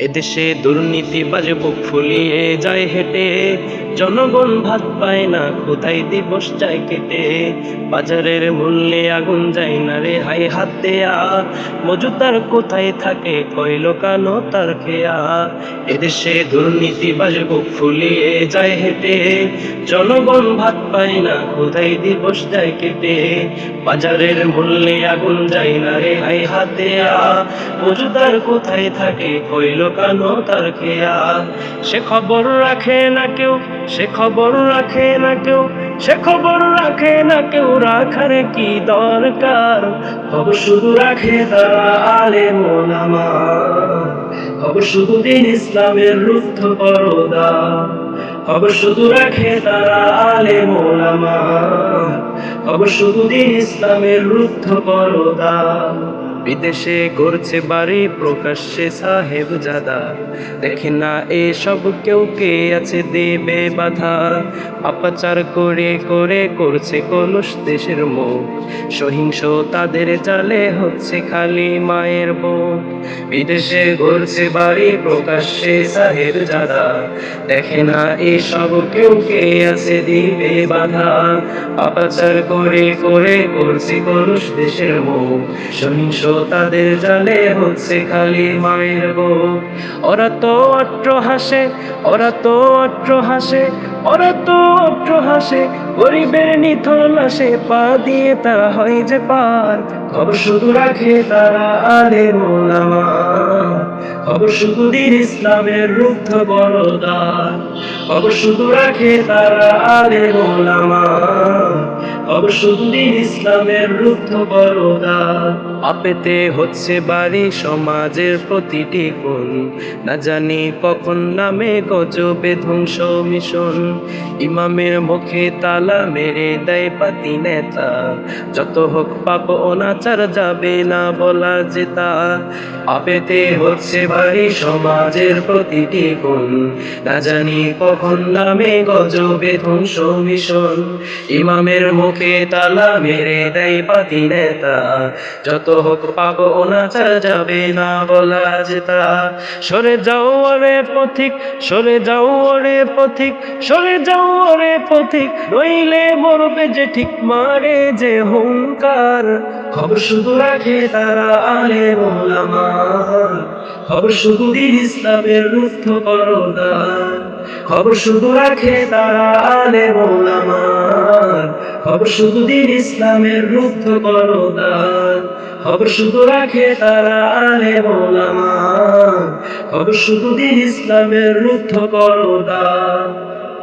এদেশে দুর্নীতি বাজে বুক ফুলিয়ে যায় হেঁটে। জনগণ ভাত পায় না, কোথায় দিবস যায় কেটে? বাজারের মূল্যে আগুন যায় না রে হাই হাত দেয়া। মজুদার কোথায় থাকে কইল কানো তার খেয়া। এদেশে দুর্নীতি বাজে বুক ফুলিয়ে যায় হেঁটে। জনগণ ভাত পায় না, কোথায় দিবস যায় কেটে? বাজারের মূল্যে আগুন যায় না রে হাই হাত দেয়া। মজুদার কোথায় থাকে কইল কানো তার খেয়া সে খবর রাখে না কেউ, সে খবর রাখে না কেউ, সে খবর রাখে না কেউ, রাখার কি দরকার? খবর শুধু রাখে তারা আলে মোলামা খবর শুধু দিন ইসলামের রুদ্ধ পরদা। খবর শুধু রাখে তারা আলে মোলামা খবর শুধু দিন ইসলামের রুদ্ধ পরদা। বিদেশে করছে বাড়ি, প্রকাশ্যে সাহেব জাদা। দেখে না এসব কেউ কে আছে দেবে বাধা। পাপাচার করে করে করছে কলুষ দেশের মুখ। সহিংস তাদের জালে হচ্ছে খালি মায়ের বুক বিদেশে ঘুরছে বাড়ি, প্রকাশ্যে সাহেব জাদা। দেখে না এসব কেউ কে আছে দিবে বাধা। পাপাচার করে করে করছে কলুষ দেশের মুখ। সহিংস তাদের জালে হচ্ছে খালি মায়ের বুক। ওরা তো অট্র হাসে, ওরা তো অট্র হাসে, ওরা তো অট্র হাসে। গরিবের নিথল আসে, পা দিয়ে তা হয় যে পার। খবর শুধু রাখে তারা আলে মোলামা। খবর শুধু দিন ইসলামের রুদ্ধ বড়দার। খবর শুধু রাখে তারা আলে মোলামা। খবর ইসলামের রুদ্ধ হচ্ছে বাড়ি, সমাজের প্রতিটি কোণ। না জানি কখন নামে গজবে ধ্বংস মিশন। ইমামের মুখে তালা মেরে দেয় পাতি নেতা। যত হোক পাপ অনাচার যাবে না বলা যেতা আপেতে হচ্ছে বাড়ি, সমাজের প্রতিটি কোণ। না জানি কখন নামে গজবে ধ্বংস মিশন। ইমামের মুখে তালা মেরে দেয় পাতি নেতা যত হোক পাপ অনাচার যাবে না বলা যেতা। সরে যাও ওরে পথিক, সরে যাও ওরে পথিক, সরে যাও ওরে পথিক, নইলে মরবে যে ঠিক মারে যে হুঙ্কার। খবর শুধু রাখে তারা আলে মোলামা খবর শুধু দিন ইসলামের রুদ্ধ করদার খবর শুধু রাখে তারা আলে মৌলামান খবর শুধু দিন ইসলামের রুদ্ধ করদান। খবর শুধু রাখে তারা আলে মৌলামান খবর শুধু দিন ইসলামের রুদ্ধ করদার